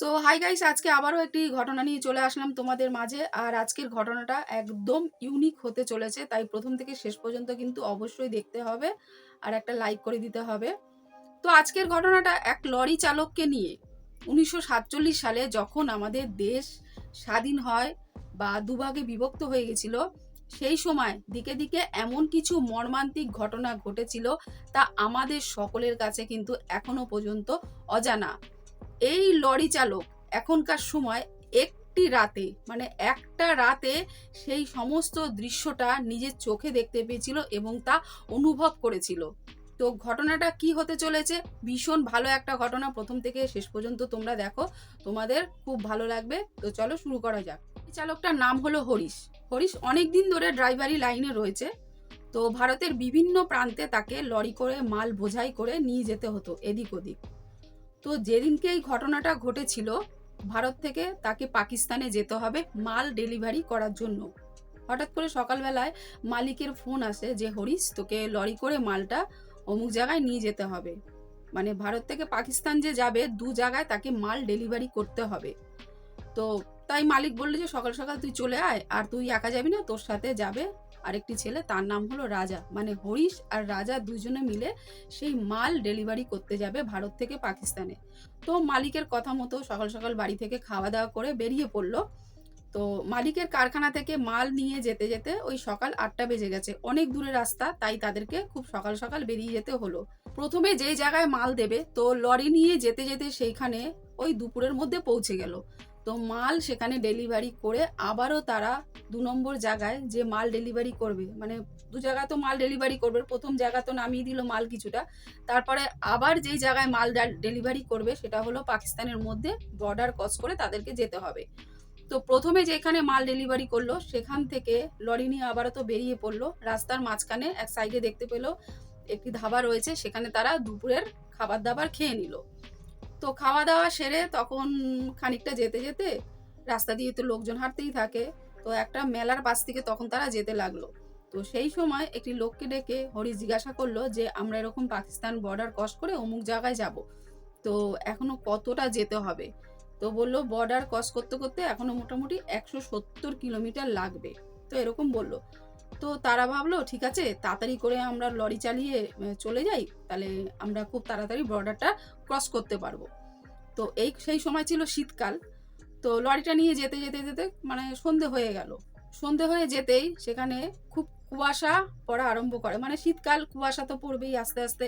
So hi guys আজকে আবারও একটি ঘটনা নিয়ে চলে আসলাম তোমাদের মাঝে। আর আজকের ঘটনাটা একদম ইউনিক হতে চলেছে, তাই প্রথম থেকে শেষ পর্যন্ত কিন্তু অবশ্যই দেখতে হবে আর একটা লাইক করে দিতে হবে। তো আজকের ঘটনাটা এক লরি চালককে নিয়ে। উনিশশো সাতচল্লিশ সালে যখন আমাদের দেশ স্বাধীন হয় বা দুভাগে বিভক্ত হয়ে গেছিল, সেই সময় দিকে দিকে এমন কিছু মর্মান্তিক ঘটনা ঘটেছিল, তা আমাদের সকলের কাছে কিন্তু এখনও পর্যন্ত অজানা। এই লরি চালক এখনকার সময় একটি রাতে মানে একটা রাতে সেই সমস্ত দৃশ্যটা নিজের চোখে দেখতে পেয়েছিল এবং তা অনুভব করেছিল। তো ঘটনাটা কি হতে চলেছে? ভীষণ ভালো একটা ঘটনা। প্রথম থেকে শেষ পর্যন্ত তোমরা দেখো। তোমাদের খুব ভালো লাগবে। তো চলো শুরু করা যাক। চালকটার নাম হলো হরিশ। হরিশ অনেক দিন ধরে ড্রাইভারি লাইনে রয়েছে। তো ভারতের বিভিন্ন প্রান্তে তাকে লরি করে, মাল বোঝাই করে নিয়ে যেতে হতো এদিক ওদিক। তো যেদিনকে এই ঘটনাটা ঘটেছিল, ভারত থেকে তাকে পাকিস্তানে যেতে হবে মাল ডেলিভারি করার জন্য। হঠাৎ করে সকালবেলায় মালিকের ফোন আসে যে, হরিশ, তোকে লরি করে মালটা অমুক জায়গায় নিয়ে যেতে হবে। মানে ভারত থেকে পাকিস্তান যে যাবে, দু জায়গায় তাকে মাল ডেলিভারি করতে হবে। তো তাই মালিক বলল যে, সকাল সকাল তুই চলে আয়, আর তুই একা যাবি না, তোর সাথে যাবে আরেকটি ছেলে, তার নাম হলো রাজা। মানে হরিশ আর রাজা দুজনে মিলে সেই মাল ডেলিভারি করতে যাবে ভারত থেকে পাকিস্তানে। তো মালিকের কথা মতো সকাল সকাল বাড়ি থেকে খাওয়া দাওয়া করে বেরিয়ে পড়ল। তো মালিকের কারখানা থেকে মাল নিয়ে যেতে যেতে ওই সকাল আটটা বেজে গেছে। অনেক দূরের রাস্তা, তাই তাদেরকে খুব সকাল সকাল বেরিয়ে যেতে হলো। প্রথমে যেই জায়গায় মাল দেবে, তো লরি নিয়ে যেতে যেতে সেইখানে ওই দুপুরের মধ্যে পৌঁছে গেল। তো মাল সেখানে ডেলিভারি করে আবারও তারা দু নম্বর জায়গায় যে মাল ডেলিভারি করবে। মানে দু জায়গা তো মাল ডেলিভারি করবে, প্রথম জায়গা তো নামিয়ে দিল মাল কিছুটা। তারপরে আবার যেই জায়গায় মাল ডেলিভারি করবে সেটা হলো পাকিস্তানের মধ্যে বর্ডার ক্রস করে তাদেরকে যেতে হবে। তো প্রথমে যেখানে মাল ডেলিভারি করল, সেখান থেকে লরি নিয়ে আবারও তো বেরিয়ে পড়ল। রাস্তার মাঝখানে এক সাইডে দেখতে পেল, একটি ধাবা রয়েছে, সেখানে তারা দুপুরের খাবার দাবার খেয়ে নিল। তো খাওয়া দাওয়া সেরে তখন খানিকটা যেতে যেতে রাস্তা দিয়ে তো লোকজন হাঁটতেই থাকে। তো একটা মেলার পাশ থেকে তখন তারা যেতে লাগল। তো সেই সময় একটি লোককে ডেকে হরি জিজ্ঞাসা করল যে, আমরা এরকম পাকিস্তান বর্ডার ক্রস করে অমুক জায়গায় যাব। তো এখনও কতটা যেতে হবে? তো বলল বর্ডার ক্রস করতে করতে এখনও মোটামুটি একশো সত্তর কিলোমিটার লাগবে। তো এরকম বলল। তো তারা ভাবলো, ঠিক আছে, তাড়াতাড়ি করে আমরা লরি চালিয়ে চলে যাই, তাহলে আমরা খুব তাড়াতাড়ি বর্ডারটা ক্রস করতে পারব। তো এই, সেই সময় ছিল শীতকাল, তো লরিটা নিয়ে যেতে যেতে যেতে মানে সন্ধে হয়ে গেল। সন্ধে হয়ে যেতেই সেখানে খুব কুয়াশা পড়া আরম্ভ করে। মানে শীতকাল কুয়াশা তো পড়বেই আস্তে আস্তে।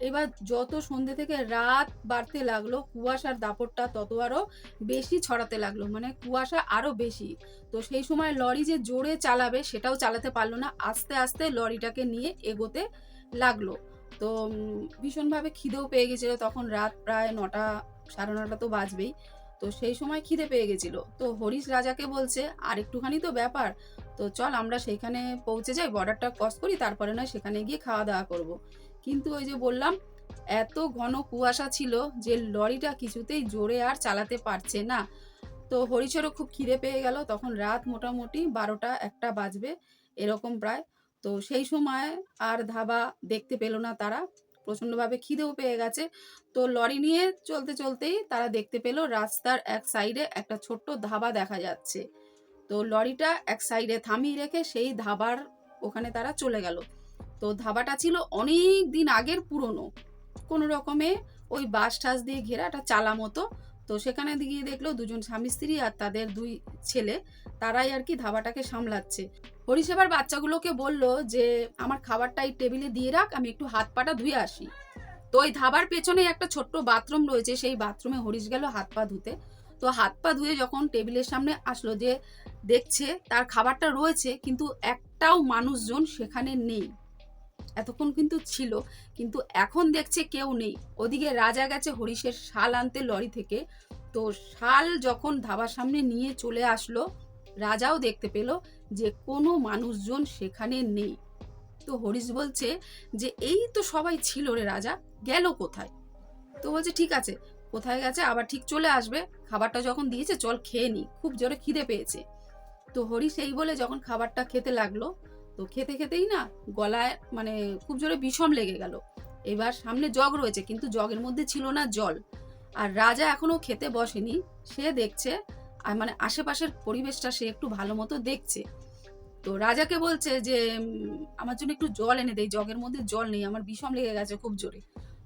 এবার যত সন্ধে থেকে রাত বাড়তে লাগল, কুয়াশার দাপটটা তত আরও বেশি ছড়াতে লাগল। মানে কুয়াশা আরও বেশি। তো সেই সময় লরি যে জোরে চালাবে সেটাও চালাতে পারল না। আস্তে আস্তে লরিটাকে নিয়ে এগোতে লাগল। তো ভীষণভাবে খিদেও পেয়ে গেছিল। তখন রাত প্রায় নটা, সাড়ে নটা তো বাজবেই। তো সেই সময় খিদে পেয়ে গেছিল। তো হরিশ রাজাকে বলছে, আর একটুখানি তো ব্যাপার। তো চল আমরা সেইখানে পৌঁছে যাই বর্ডারটা ক্রস করি, তারপরে নয় সেখানে গিয়ে খাওয়া দাওয়া করব। কিন্তু ওই যে বললাম, এত ঘন কুয়াশা ছিল যে লরিটা কিছুতেই জোরে আর চালাতে পারছে না। তো হরিশেরও খুব খিদে পেয়ে গেল, তখন রাত মোটামুটি বারোটা একটা বাজবে, এরকম প্রায়। তো সেই সময় আর ধাবা দেখতে পেল না তারা, প্রচণ্ডভাবে খিদেও পেয়ে গেছে। তো লরি নিয়ে চলতে চলতেই তারা দেখতে পেল রাস্তার এক সাইডে একটা ছোট্ট ধাবা দেখা যাচ্ছে। তো লরিটা এক সাইডে থামিয়ে রেখে সেই ধাবার ওখানে তারা চলে গেল। তো ধাবাটা ছিল অনেক দিন আগের পুরনো। কোনো রকমে ওই বাস টাস দিয়ে ঘেরা একটা চালা মতো। তো সেখানে গিয়ে দেখল দুজন স্বামী স্ত্রী আর তাদের দুই ছেলে, তারাই আর কি ধাবাটাকে সামলাচ্ছে। হরিসেবার বাচ্চাগুলোকে বলল যে, আমার খাবারটা এই টেবিলে দিয়ে রাখ, আমি একটু হাত পাটা ধুয়ে আসি। তো ওই ধাবার পেছনে একটা ছোট্ট বাথরুম রয়েছে, সেই বাথরুমে হরিশ গেল হাত পা ধুতে। তো হাত পা ধুয়ে যখন টেবিলের সামনে আসলো যে দেখছে তার খাবারটা রয়েছে, কিন্তু একটাও মানুষজন সেখানে নেই। এতক্ষণ কিন্তু ছিল, কিন্তু এখন দেখছে কেউ নেই। ওদিকে রাজা গেছে হরিশের শাল আনতে লরি থেকে। তো শাল যখন ধাবার সামনে নিয়ে চলে আসলো, রাজাও দেখতে পেল যে কোনো মানুষজন সেখানে নেই। তো হরিশ বলছে যে, এই তো সবাই ছিল রে রাজা, গেল কোথায়? তো বলছে, ঠিক আছে কোথায় গেছে, আবার ঠিক চলে আসবে। খাবারটা যখন দিয়েছে, চল খেয়ে নি। খুব জোরে খিদে পেয়েছে। তো হরিশ এই বলে যখন খাবারটা খেতে লাগল, তো খেতে খেতেই না গলায় মানে খুব জোরে বিষম লেগে গেল। এবার সামনে জগ রয়েছে, কিন্তু জগের মধ্যে ছিল না জল। আর রাজা এখনও খেতে বসেনি। সে দেখছে, আর মানে আশেপাশের পরিবেশটা সে একটু ভালো মতো দেখছে। তো রাজাকে বলছে যে আমার জন্য একটু জল এনে দেয় জগের মধ্যে জল নেই, আমার বিষম লেগে গেছে খুব জোরে।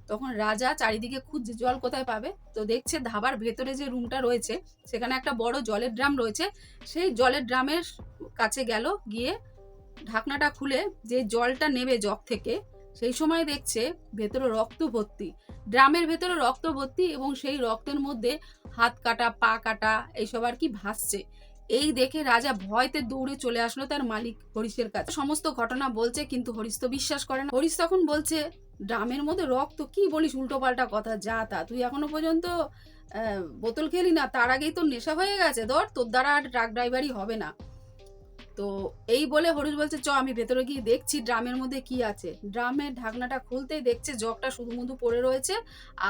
তখন রাজা চারিদিকে খুঁজছে জল কোথায় পাবে? তো দেখছে ধাবার ভেতরে যে রুমটা রয়েছে, সেখানে একটা বড় জলের ড্রাম রয়েছে। সেই জলের ড্রামের কাছে গেল, গিয়ে ঢাকনাটা খুলে যে জলটা নেবে জগ থেকে, সেই সময় দেখছে ভেতরে রক্ত ভর্তি। ড্রামের ভেতরে রক্ত ভর্তি এবং সেই রক্তের মধ্যে হাত কাটা, পা কাটা, এইসব আর কি ভাসছে। এই দেখে রাজা ভয়তে দৌড়ে চলে আসলো তার মালিক হরিশের কাছে। সমস্ত ঘটনা বলছে, কিন্তু হরিশ তো বিশ্বাস করে না। হরিশ তখন বলছে ড্রামের মধ্যে রক্ত, কি বলিস উল্টো পাল্টা কথা, যা তা। তুই এখনও পর্যন্ত বোতল খেলি না, তার আগেই তোর নেশা হয়ে গেছে, ধর, তোর দ্বারা আর ট্রাক ড্রাইভারই হবে না। তো এই বলে হরিশ বলছে, চ, আমি ভেতরে গিয়ে দেখছি ড্রামের মধ্যে কি আছে। ড্রামের ঢাকনাটা খুলতেই দেখছে জগটা শুধু মুধু পড়ে রয়েছে,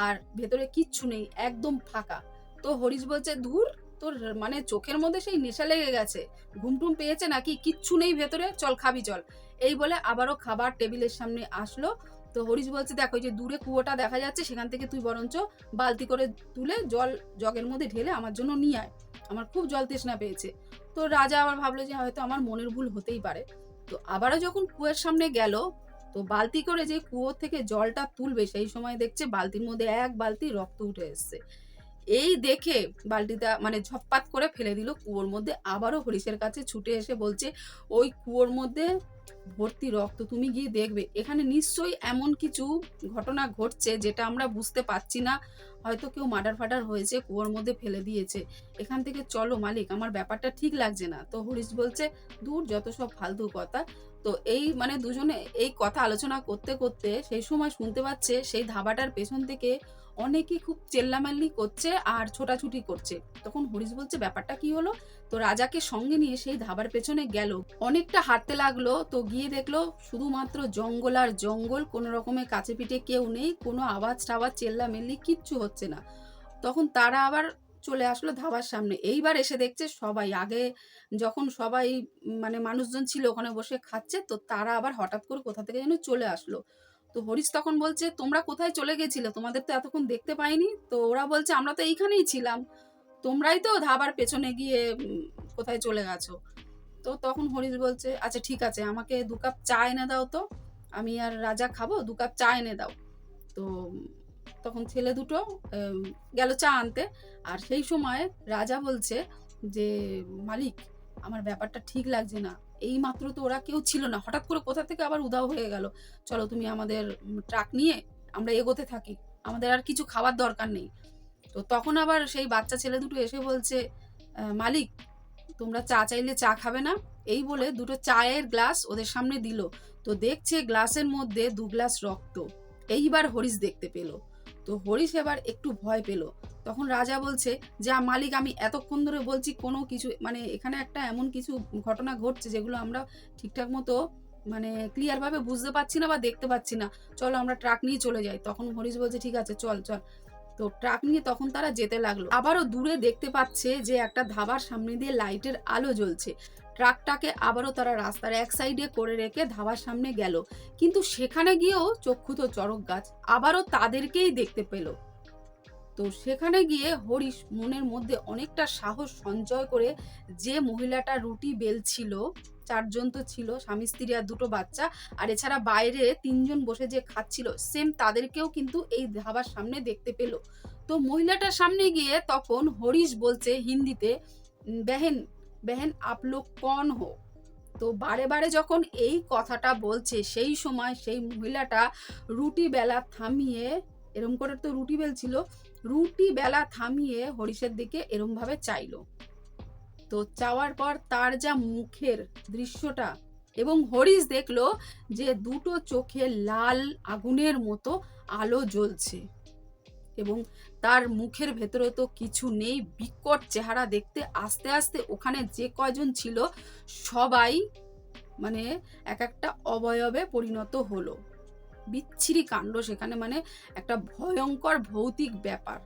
আর ভেতরে কিচ্ছু নেই, একদম ফাঁকা। তো হরিশ বলছে, ধুর, তোর মানে চোখের মধ্যে সেই নেশা লেগে গেছে। ঘুমটুম পেয়েছে নাকি? কিচ্ছু নেই ভেতরে, চল খাবি, চল। এই বলে আবারও খাবার টেবিলের সামনে আসলো। তো হরিশ বলছে, দেখো যে দূরে কুয়োটা দেখা যাচ্ছে, সেখান থেকে তুই বরঞ্চ বালতি করে তুলে জল জগের মধ্যে ঢেলে আমার জন্য নিয়ে আয়। আমার খুব জল তৃষ্ণা পেয়েছে। তো রাজা আবার ভাবলো যে হয়তো আমার মনের ভুল হতেই পারে। তো আবারও যখন কুয়োর সামনে গেল, তো বালতি করে যে কুয়োর থেকে জলটা তুলবে, সেই সময় দেখছে বালতির মধ্যে এক বালতি রক্ত উঠে এসছে। এই দেখে বালতিটা মানে ঝপপাত করে ফেলে দিল কুয়োর মধ্যে। আবারও হরিশের কাছে ছুটে এসে বলছে, ওই কুয়োর মধ্যে ভর্তি রক্ত তুমি গিয়ে দেখবে। এখানে নিশ্চয়ই এমন কিছু ঘটনা ঘটছে যেটা আমরা বুঝতে পারছি না। হয়তো কেউ মার্ডার ফাডার হয়েছে, কুয়োর মধ্যে ফেলে দিয়েছে। এখান থেকে চলো মালিক, আমার ব্যাপারটা ঠিক লাগছে না। তো হরিশ বলছে, দূর, যত সব ফালতু কথা। তো এই মানে দুজনে এই কথা আলোচনা করতে করতে সেই সময় শুনতে পাচ্ছে, সেই ধাবাটার পেছন থেকে অনেকেই খুব চেল্লামেল্লি করছে আর ছোটাছুটি করছে। তখন হরিশ বলছে, ব্যাপারটা কি হলো? তো রাজাকে সঙ্গে নিয়ে সেই ধাবার পেছনে গেল। অনেকটা হাঁটতে লাগল, তো গিয়ে দেখল শুধুমাত্র জঙ্গল আর জঙ্গল, কোনো রকমের কাছে পিঠে কেউ নেই, কোনো আওয়াজ টাওয়াজ, চেল্লামেল্লি কিচ্ছু হচ্ছে না। তখন তারা আবার চলে আসলো ধাবার সামনে। এইবার এসে দেখছে সবাই, আগে যখন সবাই মানে মানুষজন ছিল ওখানে বসে খাচ্ছে, তো তারা আবার হঠাৎ করে কোথা থেকে যেন চলে আসলো। তো হরিশ তখন বলছে, তোমরা কোথায় চলে গেছিলে? তোমাদের তো এতক্ষণ দেখতে পাইনি। তো ওরা বলছে, আমরা তো এইখানেই ছিলাম। তোমরাই তো ধাবার পেছনে গিয়ে কোথায় চলে গেছো? তো তখন হরিশ বলছে আচ্ছা ঠিক আছে, আমাকে দু কাপ চা এনে দাও তো। আমি আর রাজা খাব, দু কাপ চা এনে দাও। তো তখন ছেলে দুটো গেল চা আনতে। আর সেই সময় রাজা বলছে যে, মালিক, আমার ব্যাপারটা ঠিক লাগছে না। এই মাত্র তো ওরা কেউ ছিল না। হঠাৎ করে কোথা থেকে আবার উধাও হয়ে গেল। চলো তুমি আমাদের ট্রাক নিয়ে আমরা এগোতে থাকি। আমাদের আর কিছু খাবার দরকার নেই। তো তখন আবার সেই বাচ্চা ছেলে দুটো এসে বলছে মালিক, তোমরা চা চাইলে চা খাবে না? এই বলে দুটো চায়ের গ্লাস ওদের সামনে দিল। তো দেখছে গ্লাসের মধ্যে দু গ্লাস রক্ত। এইবার হরিশ দেখতে পেল। তো হরিশ এবার একটু ভয় পেল। তখন রাজা বলছে, যা মালিক, আমি এতক্ষণ ধরে বলছি কোনো কিছু মানে এখানে একটা এমন কিছু ঘটনা ঘটছে যেগুলো আমরা ঠিকঠাক মতো মানে ক্লিয়ারভাবে বুঝতে পারছি না বা দেখতে পাচ্ছি না। চলো আমরা ট্রাক নিয়ে চলে যাই। তখন হরিশ বলছে, ঠিক আছে, চল চল। তো ট্রাক নিয়ে তখন তারা যেতে লাগল। আবারও দূরে দেখতে পাচ্ছে যে একটা ধাবার সামনে দিয়ে লাইটের আলো জ্বলছে। ট্রাকটাকে আবারও তারা রাস্তার এক সাইডে করে রেখে ধাবার সামনে গেল। কিন্তু সেখানে গিয়েও চক্ষুত চড়ক গাছ আবারও তাদেরকেই দেখতে পেল। তো সেখানে গিয়ে হরিশ মনের মধ্যে অনেকটা সাহস সঞ্চয় করে যে মহিলাটা রুটি বেলছিল, চারজন তো ছিল, স্বামী, স্ত্রী আর দুটো বাচ্চা, আর এছাড়া বাইরে তিনজন বসে যে খাচ্ছিল, সেম তাদেরকেও কিন্তু এই ধাবার সামনে দেখতে পেল। তো মহিলাটার সামনে গিয়ে তখন হরিশ বলছে হিন্দিতে বেহেন বেহেন লোক কন হো? তো বারে বারে যখন এই কথাটা বলছে, সেই সময় সেই মহিলাটা রুটি বেলা থামিয়ে, এরম করে তো রুটি বেলছিল, রুটি বেলা থামিয়ে হরিশের দিকে এরম ভাবে চাইলো। তো চাওয়ার পর তার যা মুখের দৃশ্যটা এবং হরিশ দেখল যে দুটো চোখে লাল আগুনের মতো আলো জ্বলছে। এবং তার মুখের ভেতরে তো কিছু নেই। বিকট চেহারা দেখতে, আস্তে আস্তে ওখানে যে কয়জন ছিল, সবাই মানে এক একটা অবয়বে পরিণত হলো। বিচ্ছিরি কাণ্ড সেখানে মানে একটা ভয়ঙ্কর ভৌতিক ব্যাপার।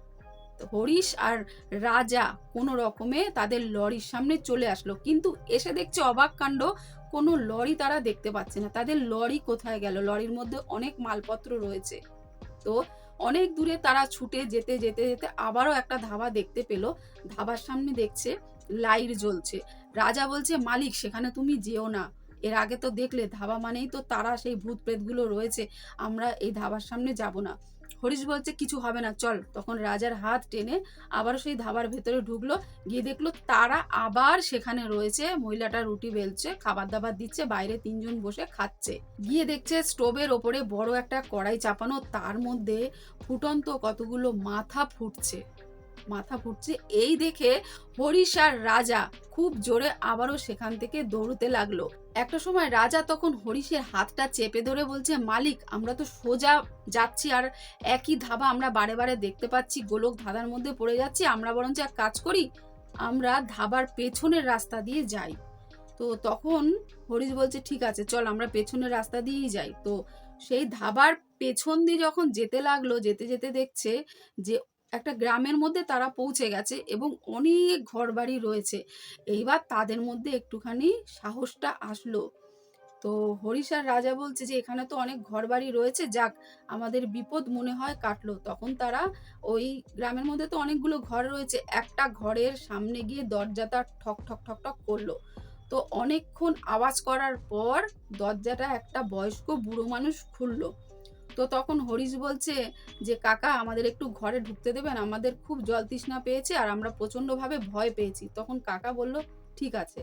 হরিশ আর রাজা কোনো রকমে তাদের লরির সামনে চলে আসলো। কিন্তু এসে দেখছে অবাক কাণ্ড, কোনো লরি তারা দেখতে পাচ্ছে না। তাদের লরি কোথায় গেল? লরির মধ্যে অনেক মালপত্র রয়েছে। তো অনেক দূরে তারা ছুটে যেতে যেতে যেতে আবারও একটা ধাবা দেখতে পেল। ধাবার সামনে দেখছে, লাইট জ্বলছে। রাজা বলছে, মালিক, সেখানে তুমি যেও না। এর আগে তো দেখলে, ধাবা মানেই তো তারা সেই ভূত প্রেতগুলো রয়েছে। আমরা এই ধাবার সামনে যাব না। হরিশ বলছে, কিছু হবে না, চল। তখন রাজার হাত টেনে আবার সেই ধাবার ভেতরে ঢুকলো, গিয়ে দেখল তারা আবার সেখানে রয়েছে। মহিলাটা রুটি বেলছে, খাবার দাবার দিচ্ছে, বাইরে তিনজন বসে খাচ্ছে। গিয়ে দেখছে স্টোভের ওপরে বড় একটা কড়াই চাপানো, তার মধ্যে ফুটন্ত কতগুলো মাথা ফুটছে। মাথা ফুটছে এই দেখে হরিশ আর রাজা খুব জোরে আবারও সেখান থেকে দৌড়তে লাগল। একটা সময় রাজা তখন হরিশের হাতটা চেপে ধরে বলছে, মালিক, আমরা তো সোজা যাচ্ছি আর একই ধাবা আমরা বারে বারে দেখতে পাচ্ছি। গোলক ধাঁধার মধ্যে পড়ে যাচ্ছি, আমরা বরঞ্চ এক কাজ করি, আমরা ধাবার পেছনের রাস্তা দিয়ে যাই। তো তখন হরিশ বলছে, ঠিক আছে, চল, আমরা পেছনের রাস্তা দিয়েই যাই। তো সেই ধাবার পেছন দিয়ে যখন যেতে লাগল, যেতে যেতে দেখছে যে একটা গ্রামের মধ্যে তারা পৌঁছে গেছে এবং অনেক ঘরবাড়ি রয়েছে। এইবার তাদের মধ্যে একটুখানি সাহসটা আসলো। তো হরিশ আর রাজা বলছে যে, এখানে তো অনেক ঘরবাড়ি রয়েছে, যাক, আমাদের বিপদ মনে হয় কাটলো। তখন তারা ওই গ্রামের মধ্যে তো অনেকগুলো ঘর রয়েছে, একটা ঘরের সামনে গিয়ে দরজাটা ঠক ঠক ঠক ঠক করল। তো অনেকক্ষণ আওয়াজ করার পর দরজাটা একটা বয়স্ক বুড়ো মানুষ খুললো। তো তখন হরিশ বলছে যে, কাকা, আমাদের একটু ঘরে ঢুকতে দেবেন, আমাদের খুব জল তৃষ্ণা পেয়েছে আর আমরা প্রচন্ডভাবে ভয় পেয়েছি। তখন কাকা বলল, ঠিক আছে।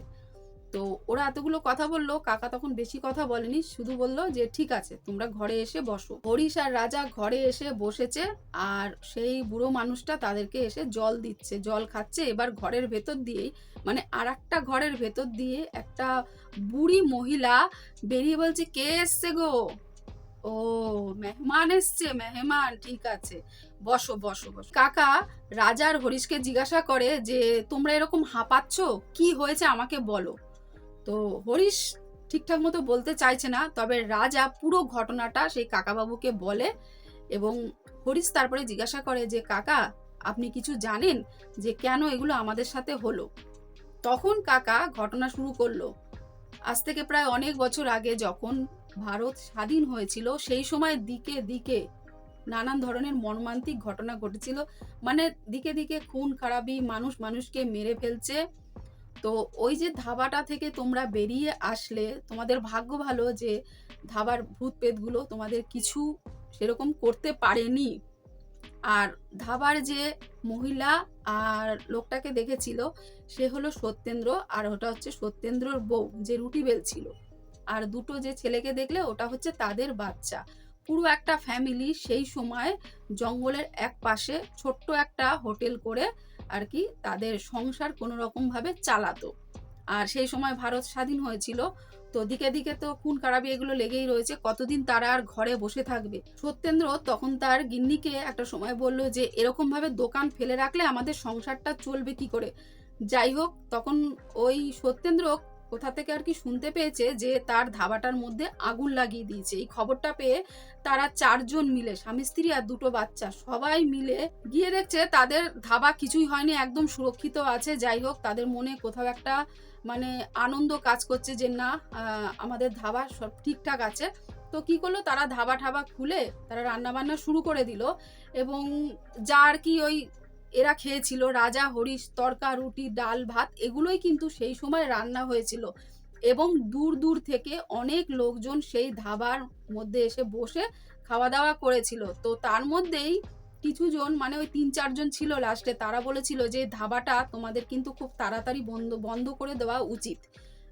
তো ওরা এতগুলো কথা বলল, কাকা তখন বেশি কথা বলেনি, শুধু বলল যে, ঠিক আছে, তোমরা ঘরে এসে বসো। হরিশ আর রাজা ঘরে এসে বসেছে আর সেই বুড়ো মানুষটা তাদেরকে এসে জল দিচ্ছে, জল খাচ্ছে। এবার ঘরের ভেতর দিয়েই মানে আর একটা ঘরের ভেতর দিয়ে একটা বুড়ি মহিলা বেরিয়ে বলছে, কে এসছে গো? ও মেহমান এসছে, মেহমান, ঠিক আছে। বসো বসো বসো। কাকা, রাজার হরিশকে জিজ্ঞাসা করে যে, তোমরা এরকম হাঁপাচ্ছ? কি হয়েছে আমাকে বলো? তো হরিশ ঠিকঠাক মতো বলতে চাইছে না, তবে রাজা পুরো ঘটনাটা সেই কাকাবাবুকে বলে এবং হরিশ তারপরে জিজ্ঞাসা করে যে, কাকা, আপনি কিছু জানেন যে কেন এগুলো আমাদের সাথে হলো? তখন কাকা ঘটনা শুরু করল। আজ থেকে প্রায় অনেক বছর আগে যখন ভারত স্বাধীন হয়েছিল, সেই সময় দিকে দিকে নানান ধরনের মর্মান্তিক ঘটনা ঘটেছিল। মানে দিকে দিকে খুন, খারাপি, মানুষ মানুষকে মেরে ফেলছে। তো ওই যে ধাবাটা থেকে তোমরা বেরিয়ে আসলে, তোমাদের ভাগ্য ভালো যে ধাবার ভূত পেতগুলো তোমাদের কিছু সেরকম করতে পারেনি। আর ধাবার যে মহিলা আর লোকটাকে দেখেছিল, সে হলো সত্যেন্দ্র, আর ওটা হচ্ছে সত্যেন্দ্রর বউ, যে রুটি বেলছিল। আর দুটো যে ছেলেকে দেখলে ওটা হচ্ছে তাদের বাচ্চা। পুরো একটা ফ্যামিলি সেই সময় জঙ্গলের এক পাশে ছোট্ট একটা হোটেল করে আর কি তাদের সংসার কোনো রকম ভাবে চালাতো। আর সেই সময় ভারত স্বাধীন হয়েছিল, তো দিকে দিকে তো খুন খারাপি এগুলো লেগেই রয়েছে, কতদিন তারা আর ঘরে বসে থাকবে? সত্যেন্দ্র তখন তার গিন্নিকে একটা সময় বলল যে, এরকম ভাবে দোকান ফেলে রাখলে আমাদের সংসারটা চলবে কি করে? যাই হোক, তখন ওই সত্যেন্দ্র কোথা থেকে আর কি শুনতে পেয়েছে যে তার ধাবাটার মধ্যে আগুন লাগিয়ে দিয়েছে। এই খবরটা পেয়ে তারা চারজন মিলে, স্বামী, স্ত্রী আর দুটো বাচ্চা সবাই মিলে গিয়ে দেখছে তাদের ধাবা কিছুই হয়নি, একদম সুরক্ষিত আছে। যাই হোক, তাদের মনে কোথাও একটা মানে আনন্দ কাজ করছে যে না আমাদের ধাবা সব ঠিকঠাক আছে। তো কি করল? তারা ধাবা ঠাবা খুলে তারা রান্না বান্না শুরু করে দিল এবং যা আর কি ওই এরা খেয়েছিল রাজা, হরিশ, তরকা, রুটি, ডাল, ভাত, এগুলোই কিন্তু সেই সময় রান্না হয়েছিল। এবং দূর দূর থেকে অনেক লোকজন সেই ধাবার মধ্যে এসে বসে খাওয়া দাওয়া করেছিল। তো তার মধ্যেই কিছু জন মানে ওই তিন চারজন ছিল লাস্টে তারা বলেছিল যে ধাবাটা তোমাদের কিন্তু খুব তাড়াতাড়ি বন্ধ বন্ধ করে দেওয়া উচিত।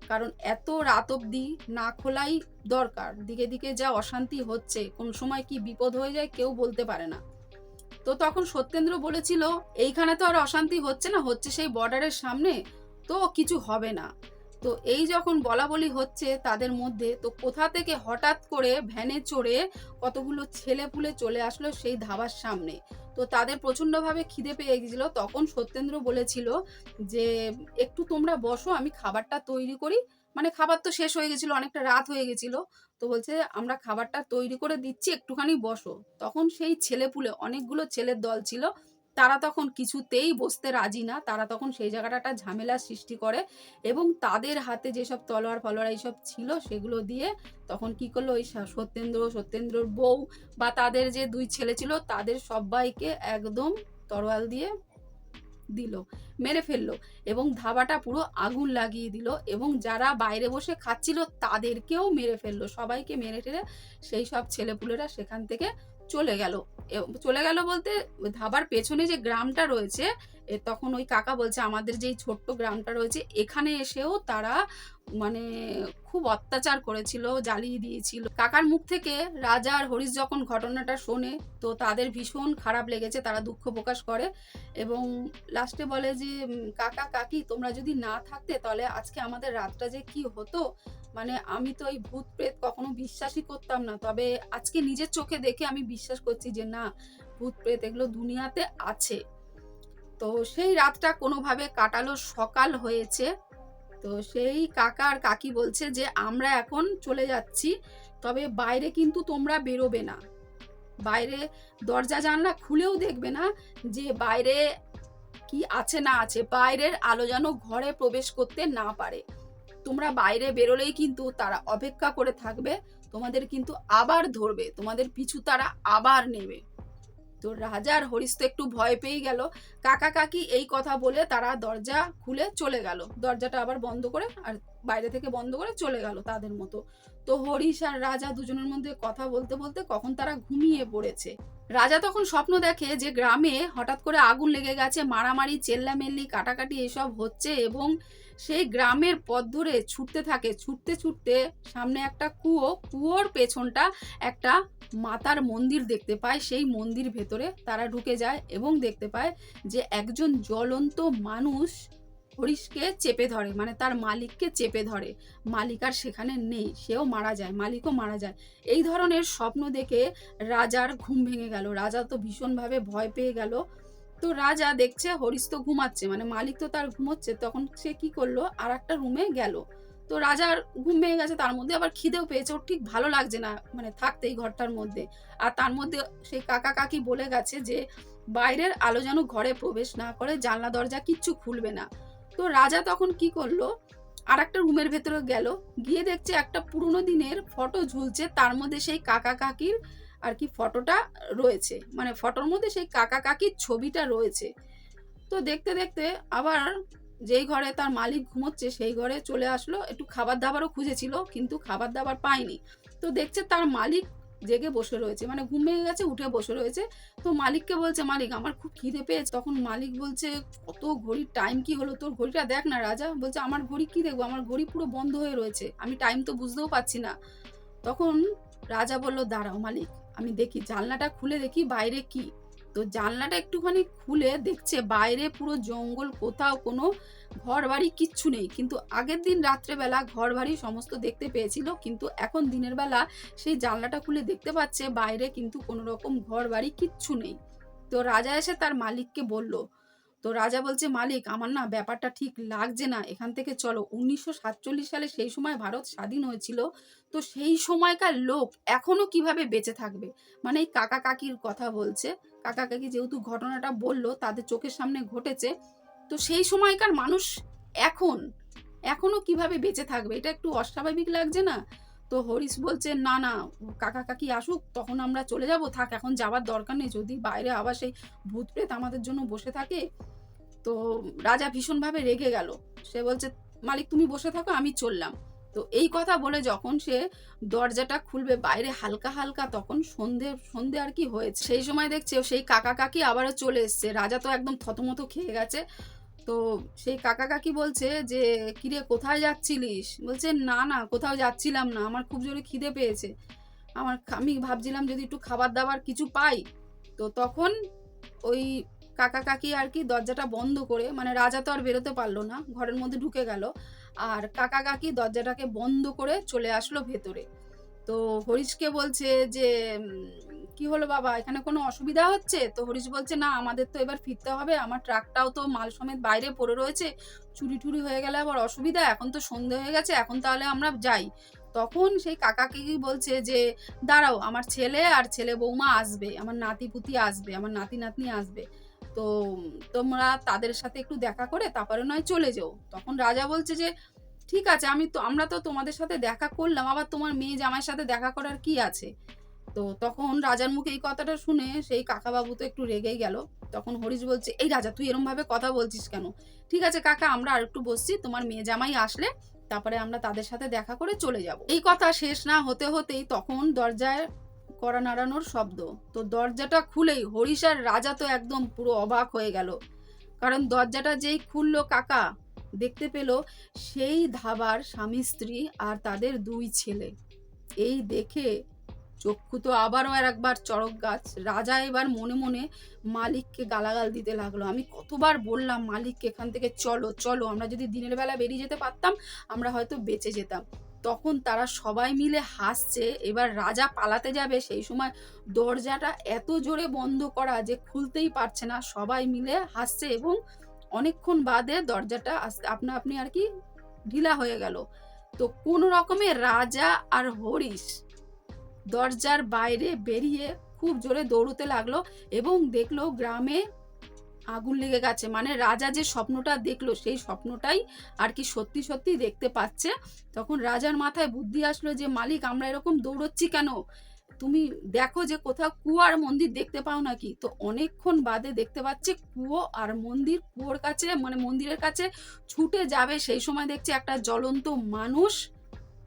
কারণ এত রাত অবধি না খোলাই দরকার। দিকে দিকে যা অশান্তি হচ্ছে, কোন সময় কি বিপদ হয়ে যায় কেউ বলতে পারে না। তো তখন সত্যেন্দ্র বলেছিল, এইখানে তো আর অশান্তি হচ্ছে না, হচ্ছে সেই বর্ডারের সামনে, তো কিছু হবে না। তো এই যখন বলা বলি হচ্ছে তাদের মধ্যে, তো কোথা থেকে হঠাৎ করে ভ্যানে চড়ে কতগুলো ছেলে পুলে চলে আসলো সেই ধাবার সামনে? তো তাদের প্রচন্ডভাবে খিদে পেয়ে গেছিল। তখন সত্যেন্দ্র বলেছিল যে, একটু তোমরা বসো, আমি খাবারটা তৈরি করি। মানে খাবার তো শেষ হয়ে গেছিল, অনেকটা রাত হয়ে গেছিল। তো বলছে, আমরা খাবারটা তৈরি করে দিচ্ছি, একটুখানি বসো। তখন সেই ছেলেপুলে অনেকগুলো ছেলের দল ছিল। তারা তখন কিছুতেই বসতে রাজি না। তারা তখন সেই জায়গাটা ঝামেলার সৃষ্টি করে এবং তাদের হাতে যেসব তলোয়ার ফলোয়ার এইসব ছিল, সেগুলো দিয়ে তখন কি করল, ওই সত্যেন্দ্র, সত্যেন্দ্রর বউ বা তাদের যে দুই ছেলে ছিল, তাদের সবাইকে একদম তরোয়াল দিয়ে দিল, মেরে ফেলল এবং ধাবাটা পুরো আগুন লাগিয়ে দিল এবং যারা বাইরে বসে খাচ্ছিল তাদেরকেও মেরে ফেলল। সবাইকে মেরে টেরে সেই সব ছেলেপুলেরা সেখান থেকে চলে গেল। চলে গেল বলতে ধাবার পেছনে যে গ্রামটা রয়েছে তখন ওই কাকা বলছে, আমাদের যেই ছোট্ট গ্রামটা রয়েছে, এখানে এসেও তারা মানে খুব অত্যাচার করেছিল, জ্বালিয়ে দিয়েছিল। কাকার মুখ থেকে রাজা আর হরিশ যখন ঘটনাটা শোনে, তো তাদের ভীষণ খারাপ লেগেছে, তারা দুঃখ প্রকাশ করে এবং লাস্টে বলে যে কাকা, কাকি, তোমরা যদি না থাকতে, তাহলে আজকে আমাদের রাতটা যে কি হতো? মানে আমি তো এই ভূত প্রেত কখনো বিশ্বাসই করতাম না। তবে আজকে নিজের চোখে দেখে আমি বিশ্বাস করছি যে, না, ভূত প্রেত এগুলো দুনিয়াতে আছে। তো সেই রাতটা কোনোভাবে কাটালো, সকাল হয়েছে। তো সেই কাকা আর কাকি বলছে যে, আমরা এখন চলে যাচ্ছি, তবে বাইরে কিন্তু তোমরা বেরোবে না। বাইরে দরজা, জানলা খুলেও দেখবে না যে বাইরে কি আছে না আছে। বাইরের আলো যেন ঘরে প্রবেশ করতে না পারে। তোমরা বাইরে বেরোলেই কিন্তু তারা অপেক্ষা করে থাকবে। তোমাদের কিন্তু আবার ধরবে। তোমাদের পিছু তারা আবার নেবে। তো রাজার হরিশ তো একটু ভয় পেয়ে গেল। কাকা কাকি এই কথা বলে তারা দরজা খুলে চলে গেল। দরজাটা আবার বন্ধ করে আর বাইরে থেকে বন্ধ করে চলে গেল তাদের মতো। তো হরিশ আর রাজা দুজনের মধ্যে কথা বলতে বলতে কখন তারা ঘুমিয়ে পড়েছে। রাজা তখন স্বপ্ন দেখে যে গ্রামে হঠাৎ করে আগুন লেগে গেছে, মারামারি, চেল্লামেল্লি, কাটাকাটি এসব হচ্ছে এবং সেই গ্রামের পথ ধরে ছুটতে থাকে। ছুটতে ছুটতে সামনে একটা কুয়ো, কুয়োর পেছনটা একটা মাতার মন্দির দেখতে পায়। সেই মন্দির ভেতরে তারা ঢুকে যায় এবং দেখতে পায় যে একজন জ্বলন্ত মানুষ হরিশকে চেপে ধরে মানে তার মালিককে চেপে ধরে। মালিক আর সেখানে নেই, সেও মারা যায়, মালিকও মারা যায়। এই ধরনের স্বপ্ন দেখে রাজার ঘুম ভেঙে গেল। রাজা তো ভীষণভাবে ভয় পেয়ে গেল। তো রাজা দেখছে হরিশ তো ঘুমাচ্ছে মানে মালিক তো তার ঘুমোচ্ছে, তখন সে কি করল? আর একটা রুমে গেল। তো রাজার ঘুম ভেঙে গেছে, তার মধ্যে আবার খিদেও পেয়েছে। ওর ঠিক ভালো লাগছে না মানে থাকতে এই ঘরটার মধ্যে। আর তার মধ্যে সেই কাকা কাকি বলে গেছে যে, বাইরের আলো যেন ঘরে প্রবেশ না করে, জানলা দরজা কিচ্ছু খুলবে না। তো রাজা তখন কি করল? আর একটা রুমের ভেতরে গেল, গিয়ে দেখছে একটা পুরনো দিনের ফটো ঝুলছে, তার মধ্যে সেই কাকা কাকির আর কি ফটোটা রয়েছে। মানে ফটোর মধ্যে সেই কাকা কাকির ছবিটা রয়েছে। তো দেখতে দেখতে আবার যেই ঘরে তার মালিক ঘুমোচ্ছে, সেই ঘরে চলে আসলো, একটু খাবার দাবারও খুঁজেছিল, কিন্তু খাবার দাবার পায়নি। তো দেখছে তার মালিক জেগে বসে রয়েছে মানে ঘুম ভেঙে গেছে, উঠে বসে রয়েছে। তো মালিককে বলছে, মালিক, আমার খুব খিদে পেয়েছে। তখন মালিক বলছে, কত ঘড়ির টাইম কি হলো তোর? ঘড়িটা দেখ না রাজা। বলছে, আমার ঘড়ি কি দেখব? আমার ঘড়ি পুরো বন্ধ হয়ে রয়েছে। আমি টাইম তো বুঝতেও পারছি না। তখন রাজা বলল, দাঁড়াও মালিক, আমি দেখি, জানলাটা খুলে দেখি বাইরে কি। তো জানলাটা একটুখানি খুলে দেখছে বাইরে পুরো জঙ্গল, কোথাও কোনো ঘর বাড়ি কিচ্ছু নেই। কিন্তু আগের দিন রাত্রেবেলা ঘর বাড়ি সমস্ত দেখতে পেয়েছিল, কিন্তু এখন দিনের বেলা সেই জানলাটা খুলে দেখতে পাচ্ছে বাইরে কিন্তু কোনো রকম ঘর বাড়ি কিচ্ছু নেই। তো রাজা এসে তার মালিককে বলল, তো রাজা বলছে, মালিক, আমার না ব্যাপারটা ঠিক লাগছে না। এখান থেকে চলো। উনিশশো সাতচল্লিশ সালে সেই সময় ভারত স্বাধীন হয়েছিল। তো সেই সময়কার লোক এখনও কীভাবে বেঁচে থাকবে মানে এই কাকা কাকির কথা বলছে। কাকা কাকি যেহেতু ঘটনাটা বলল, তাদের চোখের সামনে ঘটেছে, তো সেই সময়কার মানুষ এখন, এখনও কীভাবে বেঁচে থাকবে? এটা একটু অস্বাভাবিক লাগছে না? তো হরিশ বলছে, না না, কাকা কাকি আসুক, তখন আমরা চলে যাব, থাক, এখন যাবার দরকার নেই, যদি বাইরে আবার সেই ভূত প্রেত আমাদের জন্য বসে থাকে। তো রাজা ভীষণভাবে রেগে গেল। সে বলছে, মালিক, তুমি বসে থাকো, আমি চললাম। তো এই কথা বলে যখন সে দরজাটা খুলবে বাইরে হালকা হালকা, তখন সন্ধে সন্ধে আর কি হয়েছে? সেই সময় দেখছে সেই কাকা কাকি আবারও চলে এসছে। রাজা তো একদম থতমতো খেয়ে গেছে। তো সেই কাকা কাকি বলছে যে, কিরে, কোথায় যাচ্ছিলিস? বলছে, না না, কোথাও যাচ্ছিলাম না। আমার খুব জোরে খিদে পেয়েছে। আমার আমি ভাবছিলাম যদি একটু খাবার দাবার কিছু পাই। তো তখন ওই কাকা কাকি আর কি দরজাটা বন্ধ করে মানে রাজা তো আর বেরোতে পারল না, ঘরের মধ্যে ঢুকে গেল। আর কাকা কাকি দরজাটাকে বন্ধ করে চলে আসলো ভেতরে। তো হরিশকে বলছে যে কি হলো বাবা, এখানে কোনো অসুবিধা হচ্ছে? তো হরিশ বলছে, না, আমাদের তো এবার ফিরতে হবে, আমার ট্রাকটাও তো মাল সমেত বাইরে পড়ে রয়েছে, চুরি টুরি হয়ে গেলে আবার অসুবিধা, এখন তো সন্ধে হয়ে গেছে, এখন তাহলে আমরা যাই। তখন সেই কাকা কাকি বলছে যে, দাঁড়াও, আমার ছেলে আর ছেলে বৌমা আসবে, আমার নাতি পুতি আসবে, আমার নাতি নাতনি আসবে। তো তোমরা তাদের সাথে একটু দেখা করে তারপরে নয় চলে যেও। তখন রাজা বলছে যে, ঠিক আছে, আমি তো, আমরা তো তোমাদের সাথে দেখা করলাম, আবার তোমার মেয়ে জামাইয়ের সাথে দেখা করার কি আছে? তো তখন রাজার মুখে এই কথাটা শুনে সেই কাকাবাবু তো একটু রেগেই গেল। তখন হরিশ বলছে, এই রাজা, তুই এরম ভাবে কথা বলছিস কেন? ঠিক আছে কাকা, আমরা আর একটু বসছি, তোমার মেয়ে জামাই আসলে, তারপরে আমরা তাদের সাথে দেখা করে চলে যাব। এই কথা শেষ না হতে হতেই তখন দরজায় কড়া নাড়ানোর শব্দ। তো দরজাটা খুলেই হরিশ আর রাজা তো একদম পুরো অবাক হয়ে গেল। কারণ দরজাটা যেই খুললো কাকা, দেখতে পেল সেই ধাবার স্বামী স্ত্রী আর তাদের দুই ছেলে। এই দেখে চক্ষু তো আবারও আর একবার চড়ক গাছ। রাজা এবার মনে মনে মালিককে গালাগাল দিতে লাগল। আমি কতবার বললাম মালিককে এখান থেকে চলো চলো। আমরা যদি দিনের বেলা বেরিয়ে যেতে পারতাম, আমরা হয়তো বেঁচে যেতাম। তখন তারা সবাই মিলে হাসছে, এবার রাজা পালাতে যাবে। সেই সময় দরজাটা এত জোরে বন্ধ করা যে খুলতেই পারছে না। সবাই মিলে হাসছে এবং অনেকক্ষণ বাদে দরজাটা আপনা, আপনি আর কি ঢিলা হয়ে গেল। তো কোন রকমে রাজা আর হরিশ দরজার বাইরে বেরিয়ে খুব জোরে দৌড়তে লাগল এবং দেখল গ্রামে আগুন লেগে গেছে। মানে রাজা যে স্বপ্নটা দেখল, সেই স্বপ্নটাই আর কি সত্যি সত্যি দেখতে পাচ্ছে। তখন রাজার মাথায় বুদ্ধি আসলো যে, মালিক, আমরা এরকম দৌড়চ্ছি কেন? তুমি দেখো যে কোথাও কুয়ো আর মন্দির দেখতে পাও নাকি? তো অনেকক্ষণ বাদে দেখতে পাচ্ছে কুয়ো আর মন্দির, কুয়োর কাছে মানে মন্দিরের কাছে ছুটে যাবে। সেই সময় দেখছে একটা জ্বলন্ত মানুষ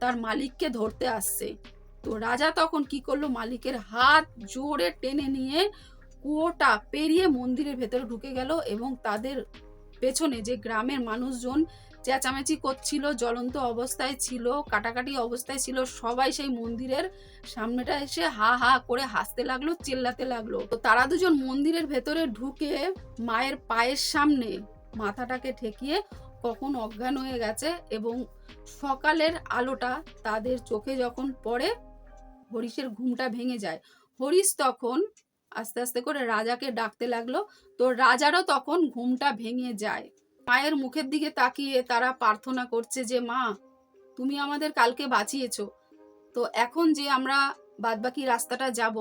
তার মালিককে ধরতে আসছে। তো রাজা তখন কি করল? মালিকের হাত জোরে টেনে নিয়ে কুয়োটা পেরিয়ে মন্দিরের ভেতরে ঢুকে গেল এবং তাদের পেছনে যে গ্রামের মানুষজন চেঁচামেচি করছিল, জ্বলন্ত অবস্থায় ছিল, কাটাকাটি অবস্থায় ছিল, সবাই সেই মন্দিরের সামনেটা এসে হা হা করে হাসতে লাগল, চিল্লাতে লাগল। তো তারা দুজন মন্দিরের ভেতরে ঢুকে মায়ের পায়ের সামনে মাথাটাকে ঠেকিয়ে কখন অজ্ঞান হয়ে গেছে এবং সকালের আলোটা তাদের চোখে যখন পড়ে, হরিশের ঘুমটা ভেঙে যায়। হরিশ তখন আস্তে আস্তে করে রাজাকে ডাকতে লাগল। তো রাজারও তখন ঘুমটা ভেঙে যায়। মায়ের মুখের দিকে তাকিয়ে তারা প্রার্থনা করছে যে, মা, তুমি আমাদের কালকে বাঁচিয়েছ। তো এখন যে আমরা বাদবাকি রাস্তাটা যাব,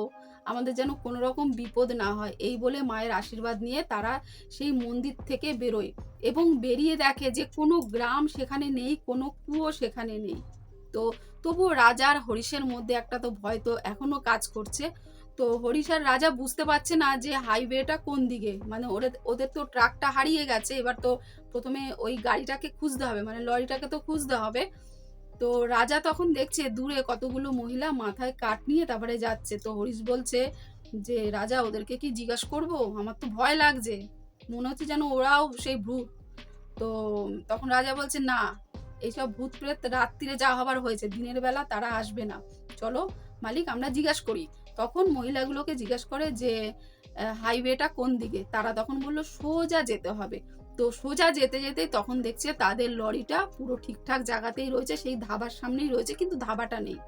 আমাদের যেন কোনো রকম বিপদ না হয়। এই বলে মায়ের আশীর্বাদ নিয়ে তারা সেই মন্দির থেকে বেরোয় এবং বেরিয়ে দেখে যে কোনো গ্রাম সেখানে নেই, কোনো কুয়ো সেখানে নেই। তো তবুও রাজার হরিশের মধ্যে একটা তো ভয় তো এখনও কাজ করছে। তো হরিশার রাজা বুঝতে পারছে না যে হাইওয়েটা কোন দিকে। মানে ওদের ওদের তো ট্রাকটা হারিয়ে গেছে, এবার তো প্রথমে ওই গাড়িটাকে খুঁজতে হবে মানে লরিটাকে তো খুঁজতে হবে। তো রাজা তখন দেখছে দূরে কতগুলো মহিলা মাথায় কাঠ নিয়ে তারপরে যাচ্ছে। তো হরিশ বলছে যে, রাজা, ওদেরকে কি জিজ্ঞাসা করব? আমার তো ভয় লাগছে। মনে হচ্ছে যেন ওরাও সেই ভূত। তো তখন রাজা বলছে, না, এইসব ভূত প্রেত রাত্রিরে যা হবার হয়েছে, দিনের বেলা তারা আসবে না। চলো মালিক, আমরা জিজ্ঞাসা করি। তখন মহিলাগুলোকে জিজ্ঞাসা করে যে হাইওয়েটা কোন দিকে? তারা তখন বলল, সোজা যেতে হবে। তো সোজা যেতে যেতে তখন দেখছে তাদের লরিটা পুরো ঠিকঠাক জায়গাতেই রয়েছে, সেই ধাবার সামনেই রয়েছে, কিন্তু ধাবাটা নেই।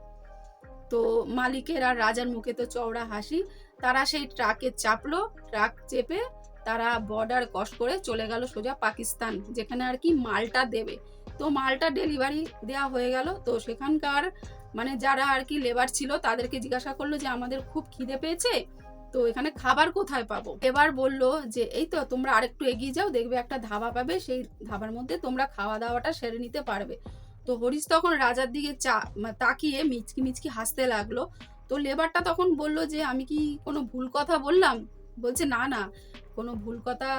তো মালিকের আর রাজার মুখে তো চওড়া হাসি। তারা সেই ট্রাকে চাপলো, ট্রাক চেপে তারা বর্ডার ক্রস করে চলে গেল সোজা পাকিস্তান, যেখানে আর কি মালটা দেবে। তো মালটা ডেলিভারি দেওয়া হয়ে গেল। তো সেখানকার মানে যারা আর কি লেবার ছিল, তাদেরকে জিজ্ঞাসা করল যে, আমাদের খুব খিদে পেয়েছে, তো এখানে খাবার কোথায় পাবো? এবার বলল যে, এই তো তোমরা আরেকটু এগিয়ে যাও, দেখবে একটা ধাবা পাবে, সেই ধাবার মধ্যে তোমরা খাওয়া দাওয়াটা সেরে নিতে পারবে। তো হরিশ তখন রাজার দিকে চা তাকিয়ে মিচকি মিচকি হাসতে লাগল। তো লেবারটা তখন বলল যে, আমি কি কোনো ভুল কথা বললাম? বলছে, না না, কোনো ভুল কথা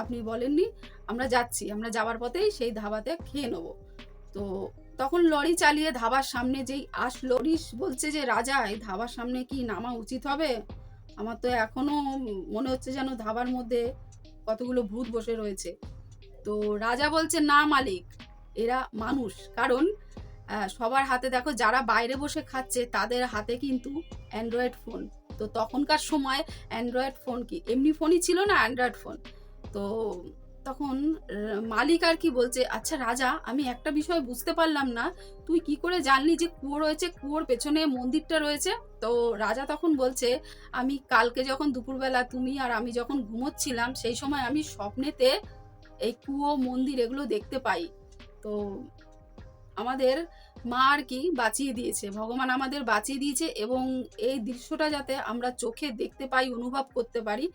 আপনি বলেননি। আমরা যাচ্ছি, আমরা যাওয়ার পথেই সেই ধাবাতে খেয়ে নেব। তো তখন লরি চালিয়ে ধাবার সামনে যেই আসলো হরিশ বলছে যে, রাজা, এই ধাবার সামনে কি নামা উচিত হবে? আমার তো এখনও মনে হচ্ছে যেন ধাবার মধ্যে কতগুলো ভূত বসে রয়েছে। তো রাজা বলছে, না মালিক, এরা মানুষ। কারণ সবার হাতে দেখো, যারা বাইরে বসে খাচ্ছে, তাদের হাতে কিন্তু অ্যান্ড্রয়েড ফোন। তো তখনকার সময় অ্যান্ড্রয়েড ফোন কি? এমনি ফোনই ছিল না অ্যান্ড্রয়েড ফোন। তো তখন মালিক আর কি বলছে আচ্ছা রাজা, আমি একটা বিষয় বুঝতে পারলাম না। তুই কি করে জানলি যে কুয়ো রয়েছে, কুয়োর পেছনে মন্দিরটা রয়েছে? তো রাজা তখন বলছে, আমি কালকে যখন দুপুরবেলা তুমি আর আমি যখন ঘুমোচ্ছিলাম, সেই সময় আমি স্বপ্নেতে এই কুয়ো, মন্দির এগুলো দেখতে পাই। তো আমাদের মা আর কি বাঁচিয়ে দিয়েছে। ভগবান আমাদের বাঁচিয়ে দিয়েছে এবং এই দৃশ্যটা যাতে আমরা চোখে দেখতে পাই, অনুভব করতে পারি,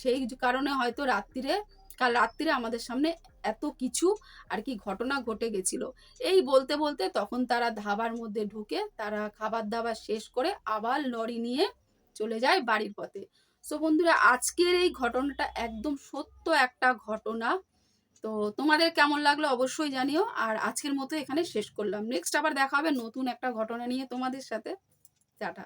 সেই কারণে হয়তো রাত্রিরে কাল রাত্রিরে আমাদের সামনে এত কিছু আর কি ঘটনা ঘটে গেছিল। এই বলতে বলতে তখন তারা ধাবার মধ্যে ঢুকে তারা খাবার দাবার শেষ করে আবার লরি নিয়ে চলে যায় বাড়ির পথে। সো বন্ধুরা, আজকের এই ঘটনাটা একদম সত্য একটা ঘটনা। তো তোমাদের কেমন লাগল অবশ্যই জানিও। আর আজকের মতো এখানে শেষ করলাম। নেক্সট আবার দেখা হবে নতুন একটা ঘটনা নিয়ে তোমাদের সাথে। টাটা।